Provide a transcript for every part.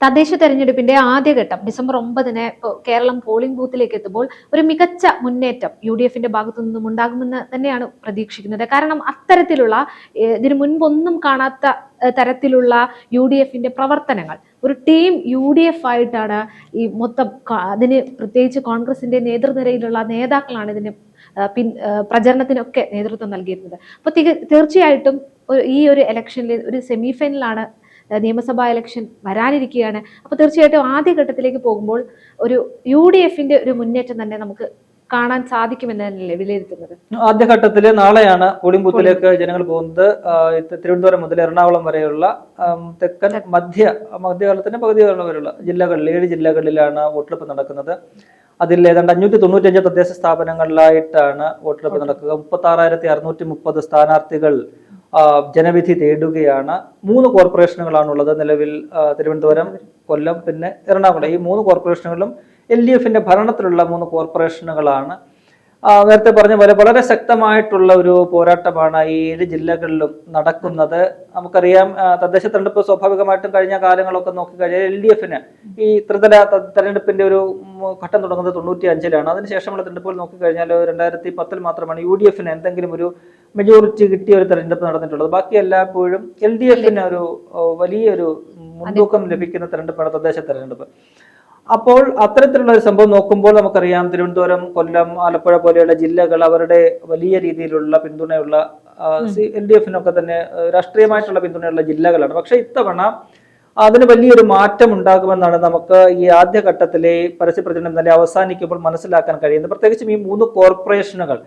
തദ്ദേശ തെരഞ്ഞെടുപ്പിന്റെ ആദ്യഘട്ടം ഡിസംബർ ഒമ്പതിന് കേരളം പോളിംഗ് ബൂത്തിലേക്ക് എത്തുമ്പോൾ ഒരു മികച്ച മുന്നേറ്റം യു ഡി എഫിന്റെ ഭാഗത്തു നിന്നും ഉണ്ടാകുമെന്ന് തന്നെയാണ് പ്രതീക്ഷിക്കുന്നത്. കാരണം അത്തരത്തിലുള്ള ഇതിനു മുൻപൊന്നും കാണാത്ത തരത്തിലുള്ള യു ഡി എഫിന്റെ പ്രവർത്തനങ്ങൾ. ഒരു ടീം യു ഡി എഫ് ആയിട്ടാണ് ഈ മൊത്തം അതിന് പ്രത്യേകിച്ച് കോൺഗ്രസിന്റെ നേതൃനിരയിലുള്ള നേതാക്കളാണ് ഇതിന് പിൻ പ്രചരണത്തിനൊക്കെ നേതൃത്വം നൽകിയിരുന്നത്. അപ്പോൾ തീർച്ചയായിട്ടും ഈ ഒരു ഇലക്ഷനിൽ ഒരു സെമി ഫൈനലാണ് നിയമസഭാ ഇലക്ഷൻ വരാനിരിക്കുകയാണ്. അപ്പോൾ തീർച്ചയായിട്ടും ആദ്യഘട്ടത്തിലേക്ക് പോകുമ്പോൾ ഒരു യു ഡി എഫിന്റെ ഒരു മുന്നേറ്റം തന്നെ നമുക്ക് കാണാൻ സാധിക്കുമെന്ന് തന്നെയല്ലേ വിലയിരുത്തുന്നത്? ആദ്യഘട്ടത്തിൽ നാളെയാണ് പോളിംഗ് ബൂത്തിലേക്ക് ജനങ്ങൾ പോകുന്നത്. തിരുവനന്തപുരം മുതൽ എറണാകുളം വരെയുള്ള തെക്കൻ മധ്യ മധ്യകാലത്തിന്റെ പകുതി വരെയുള്ള ജില്ലകളിൽ ഏഴ് ജില്ലകളിലാണ് വോട്ടെടുപ്പ് നടക്കുന്നത്. അതിൽ ഏതാണ്ട് അഞ്ഞൂറ്റി തൊണ്ണൂറ്റഞ്ച് തദ്ദേശ സ്ഥാപനങ്ങളിലായിട്ടാണ് വോട്ടെടുപ്പ് നടക്കുക. മുപ്പത്തി ആറായിരത്തി അറുന്നൂറ്റി മുപ്പത് സ്ഥാനാർത്ഥികൾ ജനവിധി തേടുകയാണ്. മൂന്ന് കോർപ്പറേഷനുകളാണുള്ളത്. നിലവിൽ തിരുവനന്തപുരം കൊല്ലം പിന്നെ എറണാകുളം. ഈ മൂന്ന് കോർപ്പറേഷനുകളും എൽ ഡി എഫിന്റെ ഭരണത്തിലുള്ള മൂന്ന് കോർപ്പറേഷനുകളാണ്. നേരത്തെ പറഞ്ഞ പോലെ വളരെ ശക്തമായിട്ടുള്ള ഒരു പോരാട്ടമാണ് ഈ ഏഴ് ജില്ലകളിലും നടക്കുന്നത്. നമുക്കറിയാം തദ്ദേശ തെരഞ്ഞെടുപ്പ് സ്വാഭാവികമായിട്ടും കഴിഞ്ഞ കാലങ്ങളൊക്കെ നോക്കിക്കഴിഞ്ഞാൽ എൽ ഡി എഫിന് ഈ ത്രിതല തെരഞ്ഞെടുപ്പിന്റെ ഒരു ഘട്ടം തുടങ്ങുന്നത് തൊണ്ണൂറ്റി അഞ്ചിലാണ് അതിനുശേഷമുള്ള തെരഞ്ഞെടുപ്പുകൾ നോക്കിക്കഴിഞ്ഞാൽ രണ്ടായിരത്തി പത്തിൽ മാത്രമാണ് യു ഡി എഫിന് എന്തെങ്കിലും ഒരു മെജോറിറ്റി കിട്ടിയ ഒരു തെരഞ്ഞെടുപ്പ് നടന്നിട്ടുള്ളത്. ബാക്കി എല്ലായ്പ്പോഴും എൽ ഡി എഫിന് ഒരു വലിയൊരു മുൻതൂക്കം ലഭിക്കുന്ന തെരഞ്ഞെടുപ്പാണ് തദ്ദേശ തെരഞ്ഞെടുപ്പ്. അപ്പോൾ അത്തരത്തിലുള്ള ഒരു സംഭവം നോക്കുമ്പോൾ നമുക്കറിയാം തിരുവനന്തപുരം കൊല്ലം ആലപ്പുഴ പോലെയുള്ള ജില്ലകൾ അവരുടെ വലിയ രീതിയിലുള്ള പിന്തുണയുള്ള എൽ ഡി എഫിനൊക്കെ തന്നെ രാഷ്ട്രീയമായിട്ടുള്ള പിന്തുണയുള്ള ജില്ലകളാണ്. പക്ഷെ ഇത്തവണ അതിന് വലിയൊരു മാറ്റം ഉണ്ടാകുമെന്നാണ് നമുക്ക് ഈ ആദ്യഘട്ടത്തിലെ പരസ്യ പ്രചരണം തന്നെ അവസാനിക്കുമ്പോൾ മനസ്സിലാക്കാൻ കഴിയുന്നത്. പ്രത്യേകിച്ചും ഈ മൂന്ന് കോർപ്പറേഷനുകൾ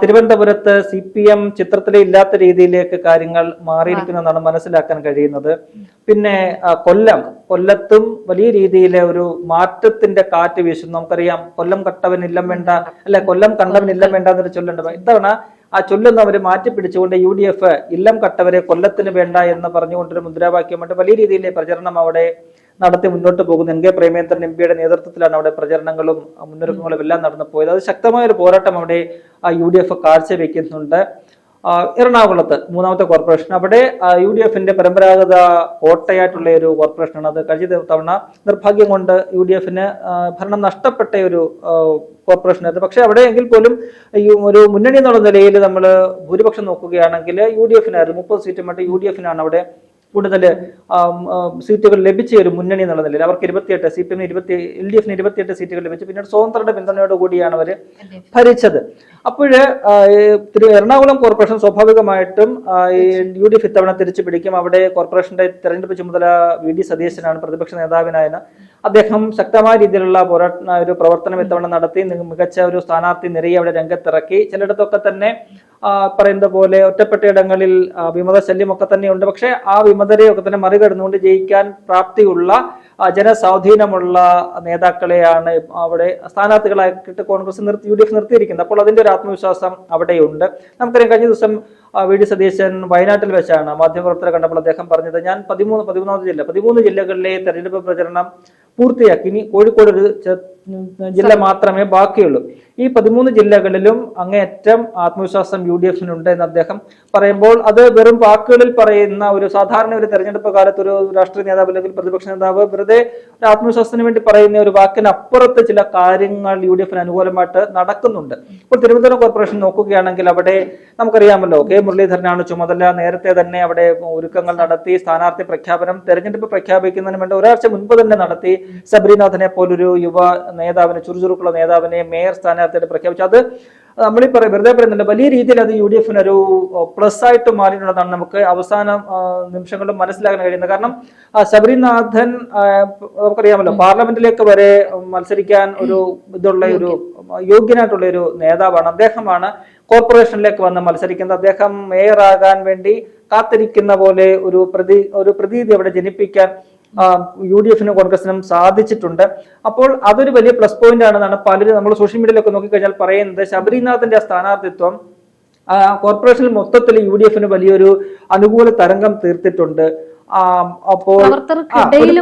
തിരുവനന്തപുരത്ത് സി പി എം ചിത്രത്തിലെ ഇല്ലാത്ത രീതിയിലേക്ക് കാര്യങ്ങൾ മാറിയിരിക്കുന്നതാണ് മനസ്സിലാക്കാൻ കഴിയുന്നത്. പിന്നെ കൊല്ലം കൊല്ലത്തും വലിയ രീതിയിലെ ഒരു മാറ്റത്തിന്റെ കാറ്റ് വീശുന്നു. നമുക്കറിയാം കൊല്ലം കട്ടവൻ ഇല്ലം വേണ്ട അല്ലെ കൊല്ലം കണ്ടവൻ ഇല്ലം വേണ്ട എന്നൊരു ചൊല്ലുണ്ട്. ഇത്തവണ ആ ചൊല്ലുന്നവർ അവർ മാറ്റി പിടിച്ചുകൊണ്ട് യു ഡി എഫ് ഇല്ലം കട്ടവരെ കൊല്ലത്തിന് വേണ്ട എന്ന് പറഞ്ഞുകൊണ്ടൊരു മുദ്രാവാക്യമായിട്ട് വലിയ രീതിയിലെ പ്രചരണം അവിടെ നടത്തി മുന്നോട്ട് പോകുന്ന. എൻ കെ പ്രേമേന്ദ്രൻ എം പിയുടെ നേതൃത്വത്തിലാണ് അവിടെ പ്രചരണങ്ങളും മുന്നൊരുക്കങ്ങളും എല്ലാം നടന്നു പോയത്. അത് ശക്തമായ ഒരു പോരാട്ടം അവിടെ യു ഡി എഫ് കാഴ്ചവെക്കുന്നുണ്ട്. എറണാകുളത്ത് മൂന്നാമത്തെ കോർപ്പറേഷൻ. അവിടെ യു ഡി എഫിന്റെ പരമ്പരാഗത കോട്ടയായിട്ടുള്ള ഒരു കോർപ്പറേഷനാണ് അത്. കഴിഞ്ഞ തവണ നിർഭാഗ്യം കൊണ്ട് യു ഡി എഫിന് ഭരണം നഷ്ടപ്പെട്ട ഒരു കോർപ്പറേഷൻ ആയിരുന്നു. പക്ഷെ അവിടെ പോലും ഈ ഒരു മുന്നണി എന്നുള്ള നിലയിൽ നമ്മൾ ഭൂരിപക്ഷം നോക്കുകയാണെങ്കിൽ യു ഡി എഫിനായിരുന്നു മുപ്പത് സീറ്റ് മറ്റേ യു ഡി എഫിനാണ് അവിടെ കൂടുതൽ സീറ്റുകൾ ലഭിച്ച ഒരു മുന്നണി എന്നുള്ള നിലയിൽ. അവർക്ക് ഇരുപത്തിയെട്ട് സി പി എമ്മിന് ഇരുപത്തി എൽ ഡി എഫിന് ഇരുപത്തിയെട്ട് സീറ്റുകൾ ലഭിച്ചു. പിന്നീട് സ്വതന്ത്രയുടെ പിന്തുണയോട് കൂടിയാണ് അവർ ഭരിച്ചത്. അപ്പോഴ് എറണാകുളം കോർപ്പറേഷൻ സ്വാഭാവികമായിട്ടും യു ഡി എഫ് ഇത്തവണ തിരിച്ചു പിടിക്കും അവിടെ കോർപ്പറേഷന്റെ തെരഞ്ഞെടുപ്പ് ചുമതല വി. ഡി. സതീശനാണ് പ്രതിപക്ഷ നേതാവിനായ അദ്ദേഹം ശക്തമായ രീതിയിലുള്ള പോരാ ഒരു പ്രവർത്തനം ഇത്തവണ നടത്തി മികച്ച ഒരു സ്ഥാനാർത്ഥി നിരയെ അവിടെ രംഗത്തിറക്കി. ചിലയിടത്തൊക്കെ തന്നെ പറയുന്ന പോലെ ഒറ്റപ്പെട്ട ഇടങ്ങളിൽ ആ, വിമത ശല്യമൊക്കെ തന്നെയുണ്ട് പക്ഷെ ആ വിമതരെയൊക്കെ തന്നെ മറികടന്നുകൊണ്ട് ജയിക്കാൻ പ്രാപ്തിയുള്ള ജനസ്വാധീനമുള്ള നേതാക്കളെയാണ് അവിടെ സ്ഥാനാർത്ഥികളായിട്ട് കോൺഗ്രസ് നിർത്തി യു ഡി എഫ് നിർത്തിയിരിക്കുന്നത്. അപ്പോൾ അതിന്റെ ഒരു ആത്മവിശ്വാസം അവിടെയുണ്ട്. നമുക്കറിയാം കഴിഞ്ഞ ദിവസം വി ഡി സതീശൻ വയനാട്ടിൽ വെച്ചാണ് മാധ്യമപ്രവർത്തകരെ കണ്ടപ്പോൾ അദ്ദേഹം പറഞ്ഞത് ഞാൻ പതിമൂന്ന് പതിമൂന്നാമത് ജില്ല പതിമൂന്ന് ജില്ലകളിലെ തെരഞ്ഞെടുപ്പ് പ്രചരണം പൂർത്തിയാക്കി. ഇനി കോഴിക്കോട് ഒരു ജില്ല മാത്രമേ ബാക്കിയുള്ളൂ. ഈ പതിമൂന്ന് ജില്ലകളിലും അങ്ങേയറ്റം ആത്മവിശ്വാസം യു ഡി എഫിനുണ്ട് എന്ന് അദ്ദേഹം പറയുമ്പോൾ അത് വെറും വാക്കുകളിൽ പറയുന്ന ഒരു സാധാരണ ഒരു തെരഞ്ഞെടുപ്പ് കാലത്ത് ഒരു രാഷ്ട്രീയ നേതാവ് അല്ലെങ്കിൽ പ്രതിപക്ഷ നേതാവ് വെറുതെ ഒരു ആത്മവിശ്വാസത്തിന് വേണ്ടി പറയുന്ന ഒരു വാക്കിനപ്പുറത്ത് ചില കാര്യങ്ങൾ യു ഡി എഫിന് അനുകൂലമായിട്ട് നടക്കുന്നുണ്ട്. ഇപ്പോൾ തിരുവനന്തപുരം കോർപ്പറേഷൻ നോക്കുകയാണെങ്കിൽ അവിടെ നമുക്കറിയാമല്ലോ കെ മുരളീധരനാണ് ചുമതല. നേരത്തെ തന്നെ അവിടെ ഒരുക്കങ്ങൾ നടത്തി സ്ഥാനാർത്ഥി പ്രഖ്യാപനം തെരഞ്ഞെടുപ്പ് പ്രഖ്യാപിക്കുന്നതിന് വേണ്ടി ഒരാഴ്ച മുൻപ് തന്നെ നടത്തി. ശബരിനാഥനെ പോലൊരു യുവ നേതാവിനെ ചുറുചുറുക്കുള്ള നേതാവിനെ മേയർ സ്ഥാനാർത്ഥിയായിട്ട് പ്രഖ്യാപിച്ചു. അത് നമ്മളീ പറയും വെറുതെ പറയുന്നുണ്ട് വലിയ രീതിയിൽ അത് യു ഡി എഫിന് ഒരു പ്ലസ് ആയിട്ട് മാറിയിട്ടുള്ളതാണ് നമുക്ക് അവസാന നിമിഷങ്ങളിൽ മനസ്സിലാക്കാൻ കഴിയുന്നത്. കാരണം ശബരിനാഥൻ നമുക്കറിയാമല്ലോ പാർലമെന്റിലേക്ക് വരെ മത്സരിക്കാൻ ഒരു ഇതുള്ള ഒരു യോഗ്യനായിട്ടുള്ള ഒരു നേതാവാണ്. അദ്ദേഹമാണ് കോർപ്പറേഷനിലേക്ക് വന്ന് മത്സരിക്കുന്നത്. അദ്ദേഹം മേയറാകാൻ വേണ്ടി കാത്തിരിക്കുന്ന പോലെ ഒരു പ്രതി ഒരു പ്രതീതി അവിടെ ജനിപ്പിക്കാൻ യു ഡി എഫിനും കോൺഗ്രസിനും സാധിച്ചിട്ടുണ്ട്. അപ്പോൾ അതൊരു വലിയ പ്ലസ് പോയിന്റ് ആണെന്നാണ് പലരും നമ്മൾ സോഷ്യൽ മീഡിയയിലൊക്കെ നോക്കിക്കഴിഞ്ഞാൽ പറയുന്നത്. ശബരിനാഥന്റെ സ്ഥാനാർത്ഥിത്വം കോർപ്പറേഷനിൽ മൊത്തത്തിൽ യു ഡി എഫിന് വലിയൊരു അനുകൂല തരംഗം തീർത്തിട്ടുണ്ട്. അപ്പോൾ പ്രവർത്തകർക്കിടയിൽ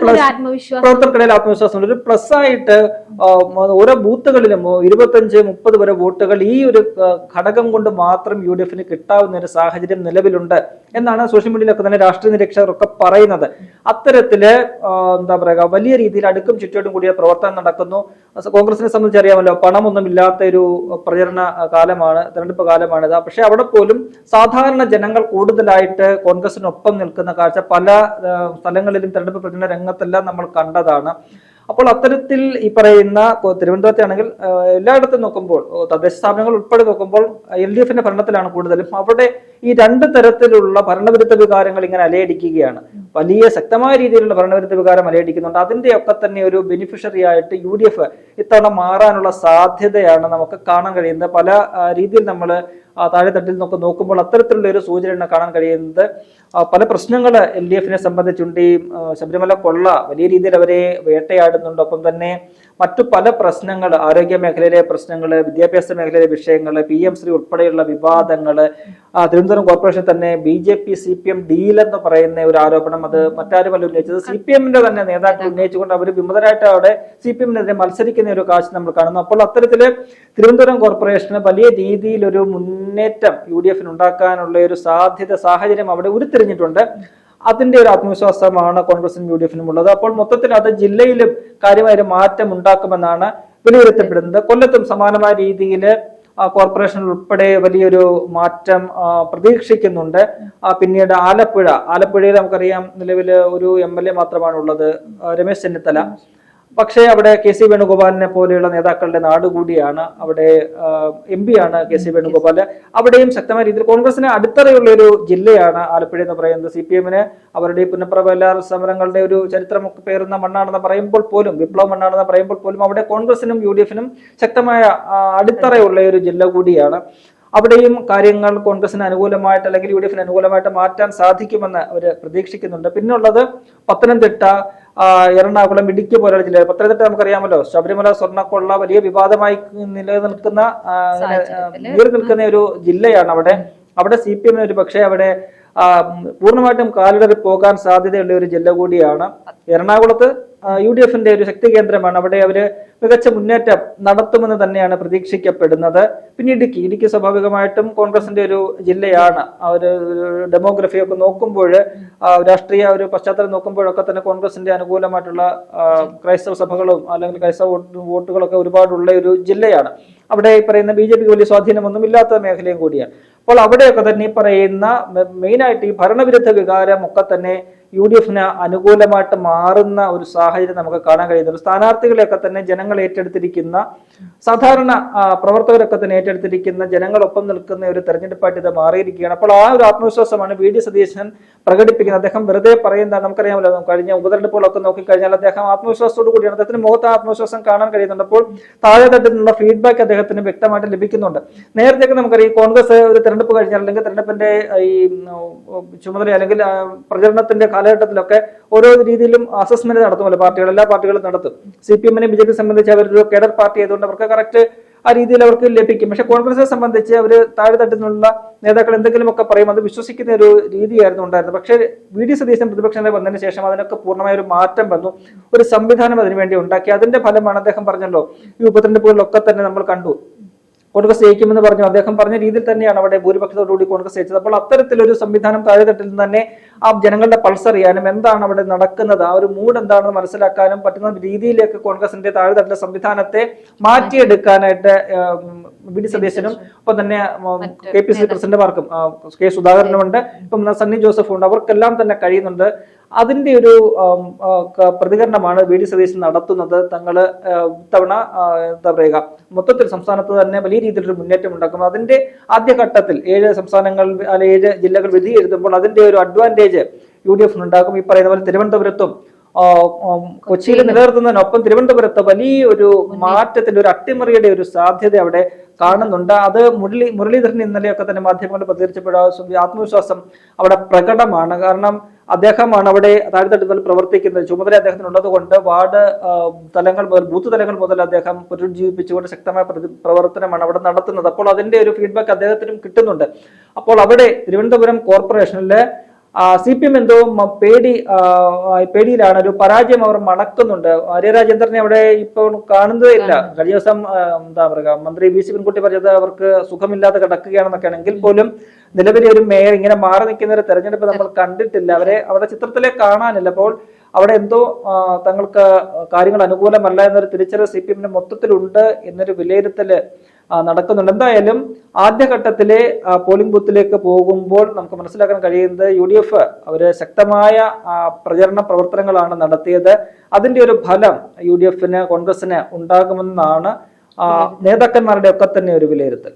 ആത്മവിശ്വാസം. ഒരു പ്ലസ് ആയിട്ട് ഓരോ ബൂത്തുകളിലും ഇരുപത്തഞ്ച് മുപ്പത് വരെ വോട്ടുകൾ ഈ ഒരു ഘടകം കൊണ്ട് മാത്രം യു ഡി എഫിന് കിട്ടാവുന്ന ഒരു സാഹചര്യം നിലവിലുണ്ട് എന്നാണ് സോഷ്യൽ മീഡിയയിലൊക്കെ തന്നെ രാഷ്ട്രീയ നിരീക്ഷകരൊക്കെ പറയുന്നത്. അത്തരത്തിൽ എന്താ പറയുക വലിയ രീതിയിൽ അടുക്കും ചുറ്റോടും കൂടിയ പ്രവർത്തനം നടക്കുന്നു. കോൺഗ്രസിനെ സംബന്ധിച്ച് അറിയാമല്ലോ പണമൊന്നും ഇല്ലാത്ത ഒരു പ്രചരണ കാലമാണ് തെരഞ്ഞെടുപ്പ് കാലമാണിത്. പക്ഷെ അവിടെ പോലും സാധാരണ ജനങ്ങൾ കൂടുതലായിട്ട് കോൺഗ്രസിനൊപ്പം നിൽക്കുന്ന കാഴ്ച പല ആ, സ്ഥലങ്ങളിലും തെരഞ്ഞെടുപ്പ് പ്രചരണ രംഗത്തെല്ലാം നമ്മൾ കണ്ടതാണ്. അപ്പോൾ അത്തരത്തിൽ ഈ പറയുന്ന തിരുവനന്തപുരത്തെ ആണെങ്കിൽ എല്ലായിടത്തും നോക്കുമ്പോൾ തദ്ദേശ സ്ഥാപനങ്ങൾ ഉൾപ്പെടെ നോക്കുമ്പോൾ എൽ ഡി എഫിന്റെ ഭരണത്തിലാണ് കൂടുതലും. അവിടെ ഈ രണ്ട് തരത്തിലുള്ള ഭരണവിരുദ്ധ വികാരങ്ങൾ ഇങ്ങനെ അലയടിക്കുകയാണ്. വലിയ ശക്തമായ രീതിയിലുള്ള ഭരണവിരുദ്ധ വികാരം അലയടിക്കുന്നുണ്ട്. അതിന്റെയൊക്കെ തന്നെ ഒരു ബെനിഫിഷ്യറി ആയിട്ട് യു ഡി എഫ് ഇത്തവണ മാറാനുള്ള സാധ്യതയാണ് നമുക്ക് കാണാൻ കഴിയുന്നത്. പല രീതിയിൽ നമ്മൾ താഴെത്തട്ടിൽ നിന്നൊക്കെ നോക്കുമ്പോൾ അത്തരത്തിലുള്ള ഒരു സൂചന കാണാൻ കഴിയുന്നത്. പല പ്രശ്നങ്ങൾ എൽ ഡി എഫിനെ സംബന്ധിച്ചുണ്ട്. ഈ ശബരിമല കൊള്ള വലിയ രീതിയിൽ അവരെ വേട്ടയാടുന്നുണ്ട്. ഒപ്പം തന്നെ മറ്റു പല പ്രശ്നങ്ങൾ ആരോഗ്യ മേഖലയിലെ പ്രശ്നങ്ങൾ വിദ്യാഭ്യാസ മേഖലയിലെ വിഷയങ്ങൾ പി എം ശ്രീ ഉൾപ്പെടെയുള്ള വിവാദങ്ങൾ തിരുവനന്തപുരം കോർപ്പറേഷൻ തന്നെ B J P C P M ഡീലെന്ന് പറയുന്ന ഒരു ആരോപണം അത് മറ്റാരും മറ്റാരുമല്ല ഉന്നയിച്ചത്. സി പി എമ്മിന്റെ തന്നെ നേതാക്കൾ ഉന്നയിച്ചുകൊണ്ട് അവർ വിമതരായിട്ട് അവിടെ സി പി എമ്മിനെതിരെ മത്സരിക്കുന്ന ഒരു കാഴ്ച നമ്മൾ കാണുന്നു. അപ്പോൾ അത്തരത്തിൽ തിരുവനന്തപുരം കോർപ്പറേഷന് വലിയ രീതിയിൽ ഒരു മുന്നേറ്റം യു ഡി എഫിന് ഉണ്ടാക്കാനുള്ള ഒരു സാധ്യത സാഹചര്യം അവിടെ ഉരുത്തിരിഞ്ഞിട്ടുണ്ട്. അതിന്റെ ഒരു ആത്മവിശ്വാസമാണ് കോൺഗ്രസിനും യു ഡി എഫിനും ഉള്ളത്. അപ്പോൾ മൊത്തത്തിൽ അത് ജില്ലയിലും കാര്യമായ ഒരു മാറ്റം ഉണ്ടാക്കുമെന്നാണ് വിലയിരുത്തപ്പെടുന്നത്. കൊല്ലത്തും സമാനമായ രീതിയിൽ കോർപ്പറേഷൻ ഉൾപ്പെടെ വലിയൊരു മാറ്റം പ്രതീക്ഷിക്കുന്നുണ്ട്. പിന്നീട് ആലപ്പുഴ. ആലപ്പുഴയിൽ നമുക്കറിയാം നിലവിൽ ഒരു എം എൽ എ മാത്രമാണ് ഉള്ളത് രമേശ് ചെന്നിത്തല. പക്ഷേ അവിടെ കെ സി വേണുഗോപാലിനെ പോലെയുള്ള നേതാക്കളുടെ നാട് കൂടിയാണ് അവിടെ എം പി ആണ് കെ സി വേണുഗോപാൽ അവിടെയും ശക്തമായ രീതിയിൽ കോൺഗ്രസിന് അടിത്തറയുള്ള ഒരു ജില്ലയാണ് ആലപ്പുഴ എന്ന് പറയുന്നത്. സി പി എമ്മിന് അവരുടെ പുനഃപ്രബല സമരങ്ങളുടെ ഒരു ചരിത്രമൊക്കെ പേരുന്ന മണ്ണാണെന്ന് പറയുമ്പോൾ പോലും വിപ്ലവ മണ്ണാണെന്ന് പറയുമ്പോൾ പോലും അവിടെ കോൺഗ്രസിനും യു ഡി എഫിനും ശക്തമായ അടിത്തറയുള്ള ഒരു ജില്ല കൂടിയാണ്. അവിടെയും കാര്യങ്ങൾ കോൺഗ്രസിന് അനുകൂലമായിട്ട് അല്ലെങ്കിൽ യു ഡി എഫിന് അനുകൂലമായിട്ട് മാറ്റാൻ സാധിക്കുമെന്ന് അവർ പ്രതീക്ഷിക്കുന്നുണ്ട്. പിന്നുള്ളത് പത്തനംതിട്ട എറണാകുളം ഇടുക്കി പോലുള്ള ജില്ലകൾ. പത്തനംതിട്ട നമുക്കറിയാമല്ലോ ശബരിമല സ്വർണക്കൊള്ള വലിയ വിവാദമായി നിലനിൽക്കുന്ന ഉയർന്നു നിൽക്കുന്ന ഒരു ജില്ലയാണ് അവിടെ. അവിടെ സി പി എമ്മിന് ഒരു പക്ഷേ അവിടെ പൂർണമായിട്ടും കാലിടറി പോകാൻ സാധ്യതയുള്ള ഒരു ജില്ല കൂടിയാണ് എറണാകുളത്ത്. യു ഡി എഫിന്റെ ഒരു ശക്തി കേന്ദ്രമാണ്. അവിടെ അവർ മികച്ച മുന്നേറ്റം നടത്തുമെന്ന് തന്നെയാണ് പ്രതീക്ഷിക്കപ്പെടുന്നത്. പിന്നെ ഇടുക്കി. ഇടുക്കി സ്വാഭാവികമായിട്ടും കോൺഗ്രസിന്റെ ഒരു ജില്ലയാണ്. ആ ഒരു ഡെമോഗ്രഫി ഒക്കെ നോക്കുമ്പോൾ രാഷ്ട്രീയ ഒരു പശ്ചാത്തലം നോക്കുമ്പോഴൊക്കെ തന്നെ കോൺഗ്രസിന്റെ അനുകൂലമായിട്ടുള്ള ക്രൈസ്തവ സഭകളും അല്ലെങ്കിൽ ക്രൈസ്തവ വോട്ട് വോട്ടുകളൊക്കെ ഒരുപാടുള്ള ഒരു ജില്ലയാണ്. അവിടെ ഈ പറയുന്ന ബി ജെ പിക്ക് വലിയ സ്വാധീനമൊന്നും ഇല്ലാത്ത മേഖലയും കൂടിയാണ്. അപ്പോൾ അവിടെയൊക്കെ തന്നെ ഈ പറയുന്ന മെയിനായിട്ട് ഈ ഭരണവിരുദ്ധ വികാരം ഒക്കെ തന്നെ യു ഡി എഫിന് അനുകൂലമായിട്ട് മാറുന്ന ഒരു സാഹചര്യം നമുക്ക് കാണാൻ കഴിയുന്നുണ്ട്. സ്ഥാനാർത്ഥികളെയൊക്കെ തന്നെ ജനങ്ങൾ ഏറ്റെടുത്തിരിക്കുന്ന സാധാരണ പ്രവർത്തകരൊക്കെ തന്നെ ഏറ്റെടുത്തിരിക്കുന്ന ജനങ്ങളൊപ്പം നിൽക്കുന്ന ഒരു തെരഞ്ഞെടുപ്പായിട്ട് ഇത് മാറിയിരിക്കുകയാണ്. അപ്പോൾ ആ ഒരു ആത്മവിശ്വാസമാണ് വി ഡി സതീശൻ പ്രകടിപ്പിക്കുന്നത്. അദ്ദേഹം വെറുതെ പറയുന്ന നമുക്കറിയാമല്ലോ. കഴിഞ്ഞ ഉപതെരഞ്ഞെടുപ്പുകളൊക്കെ നോക്കിക്കഴിഞ്ഞാൽ അദ്ദേഹം ആത്മവിശ്വാസത്തോടു കൂടിയാണ്. അദ്ദേഹത്തിന് മുഖത്ത് ആത്മവിശ്വാസം കാണാൻ കഴിയുന്നുണ്ട്. അപ്പോൾ താഴെ തട്ടിലുള്ള ഫീഡ്ബാക്ക് അദ്ദേഹത്തിന് വ്യക്തമായിട്ട് ലഭിക്കുന്നുണ്ട്. നേരത്തെയൊക്കെ നമുക്കറിയാം കോൺഗ്രസ് ഒരു തെരഞ്ഞെടുപ്പ് കഴിഞ്ഞാൽ അല്ലെങ്കിൽ തെരഞ്ഞെടുപ്പിന്റെ ഈ ചുമതല അല്ലെങ്കിൽ പ്രചരണത്തിന്റെ കാലഘട്ടത്തിലൊക്കെ ഓരോ രീതിയിലും അസസ്മെന്റ് നടത്തുമല്ലോ പാർട്ടികൾ എല്ലാ പാർട്ടികളും നടത്തും. സി പി എമ്മിനെ ബി ജെ പി സംബന്ധിച്ച് അവരൊരു കേഡർ പാർട്ടി ആയതുകൊണ്ട് അവർക്ക് കറക്റ്റ് ആ രീതിയിൽ അവർക്ക് ലഭിക്കും. പക്ഷെ കോൺഗ്രസിനെ സംബന്ധിച്ച് അവർ താഴെ തട്ടുന്നുള്ള നേതാക്കൾ എന്തെങ്കിലുമൊക്കെ പറയും അത് വിശ്വസിക്കുന്ന ഒരു രീതിയായിരുന്നു ഉണ്ടായിരുന്നത്. പക്ഷെ വി ഡി സതീശൻ പ്രതിപക്ഷ നേതാവ് വന്നതിന് ശേഷം അതിനൊക്കെ പൂർണമായ ഒരു മാറ്റം വന്നു. ഒരു സംവിധാനം അതിനുവേണ്ടി ഉണ്ടാക്കി. അതിന്റെ ഫലമാണ് അദ്ദേഹം പറഞ്ഞല്ലോ ഈ ഉപതെരഞ്ഞെടുപ്പുകളിലൊക്കെ തന്നെ നമ്മൾ കണ്ടു. കോൺഗ്രസ് ജയിക്കുമെന്ന് പറഞ്ഞു. അദ്ദേഹം പറഞ്ഞ രീതിയിൽ തന്നെയാണ് അവിടെ ഭൂരിപക്ഷത്തോടുകൂടി കോൺഗ്രസ് ജയിച്ചത്. അപ്പോൾ അത്തരത്തിലൊരു സംവിധാനം താഴെത്തട്ടിൽ തന്നെ ആ ജനങ്ങളുടെ പൾസ് അറിയാനും എന്താണ് അവിടെ നടക്കുന്നത് ആ ഒരു മൂഡ് എന്താണെന്ന് മനസ്സിലാക്കാനും പറ്റുന്ന രീതിയിലേക്ക് കോൺഗ്രസിന്റെ താഴെത്തട്ടിലെ സംവിധാനത്തെ മാറ്റിയെടുക്കാനായിട്ട് വി ഡി സതീശനും ഒപ്പം തന്നെ കെ പി സി പ്രസിഡന്റുമാർക്കും ആ, കെ സുധാകരനുമുണ്ട് ഇപ്പം സണ്ണി ജോസഫും ഉണ്ട്. അവർക്കെല്ലാം തന്നെ കഴിയുന്നുണ്ട്. അതിന്റെ ഒരു പ്രതികരണമാണ് വി ഡി സതീശൻ നടത്തുന്നത്. തങ്ങൾ ഇത്തവണ എന്താ പറയുക മൊത്തത്തിൽ സംസ്ഥാനത്ത് തന്നെ വലിയ രീതിയിലൊരു മുന്നേറ്റം ഉണ്ടാക്കും. അതിന്റെ ആദ്യഘട്ടത്തിൽ ഏഴ് സംസ്ഥാനങ്ങൾ ഏഴ് ജില്ലകൾ വിധി എഴുതുമ്പോൾ അതിന്റെ ഒരു അഡ്വാന്റേജ് യു ഡി എഫിനുണ്ടാക്കും ഈ പറയുന്ന പോലെ തിരുവനന്തപുരത്തും കൊച്ചിയിൽ നിലനിർത്തുന്നതിനൊപ്പം തിരുവനന്തപുരത്ത് വലിയൊരു മാറ്റത്തിന്റെ ഒരു അട്ടിമറിയുടെ ഒരു സാധ്യത അവിടെ കാണുന്നുണ്ട്. അത് മുരളി മുരളീധരൻ ഇന്നലെയൊക്കെ തന്നെ മാധ്യമങ്ങളിൽ പ്രതികരിച്ചപ്പോഴും ആത്മവിശ്വാസം അവിടെ പ്രകടമാണ്. കാരണം അദ്ദേഹമാണ് അവിടെ താഴ്ത്തട്ടുകൾ പ്രവർത്തിക്കുന്നത്. ചുമതല അദ്ദേഹത്തിനുള്ളത് കൊണ്ട് വാർഡ് തലങ്ങൾ മുതൽ ബൂത്ത് തലങ്ങൾ മുതൽ അദ്ദേഹം പുനരുജ്ജീവിപ്പിച്ചുകൊണ്ട് ശക്തമായ പ്രവർത്തനമാണ് അവിടെ നടത്തുന്നത്. അപ്പോൾ അതിന്റെ ഒരു ഫീഡ്ബാക്ക് അദ്ദേഹത്തിനും കിട്ടുന്നുണ്ട്. അപ്പോൾ അവിടെ തിരുവനന്തപുരം കോർപ്പറേഷനിലെ സി പി എം എന്തോ പേടി പേടിയിലാണ്. ഒരു പരാജയം അവർ മണക്കുന്നുണ്ട്. ആര്യ രാജേന്ദ്രനെ അവിടെ ഇപ്പോൾ കാണുന്നതേ ഇല്ല. കഴിഞ്ഞ ദിവസം എന്താ പറയുക മന്ത്രി വി സി പെൺകുട്ടി പറഞ്ഞത് അവർക്ക് സുഖമില്ലാതെ കിടക്കുകയാണെന്നൊക്കെയാണ്. എങ്കിൽ പോലും നിലവിലെ ഒരു മേയർ ഇങ്ങനെ മാറി നിൽക്കുന്ന ഒരു തെരഞ്ഞെടുപ്പ് നമ്മൾ കണ്ടിട്ടില്ല. അവരെ അവിടെ ചിത്രത്തിലെ കാണാനില്ല. അപ്പോൾ അവിടെ എന്തോ തങ്ങൾക്ക് കാര്യങ്ങൾ അനുകൂലമല്ല എന്നൊരു തിരിച്ചറിവ് സി പി എമ്മിന് മൊത്തത്തിലുണ്ട് എന്നൊരു വിലയിരുത്തൽ നടക്കുന്നുണ്ട്. എന്തായാലും ആദ്യഘട്ടത്തിലെ പോളിംഗ് ബൂത്തിലേക്ക് പോകുമ്പോൾ നമുക്ക് മനസ്സിലാക്കാൻ കഴിയുന്നത് യു ഡി എഫ് അവർ ശക്തമായ പ്രചരണ പ്രവർത്തനങ്ങളാണ് നടത്തിയത്. അതിന്റെ ഒരു ഫലം യു ഡി എഫിന് കോൺഗ്രസിന് ഉണ്ടാകുമെന്നാണ് നേതാക്കന്മാരുടെ ഒക്കെ തന്നെ ഒരു വിലയിരുത്തൽ.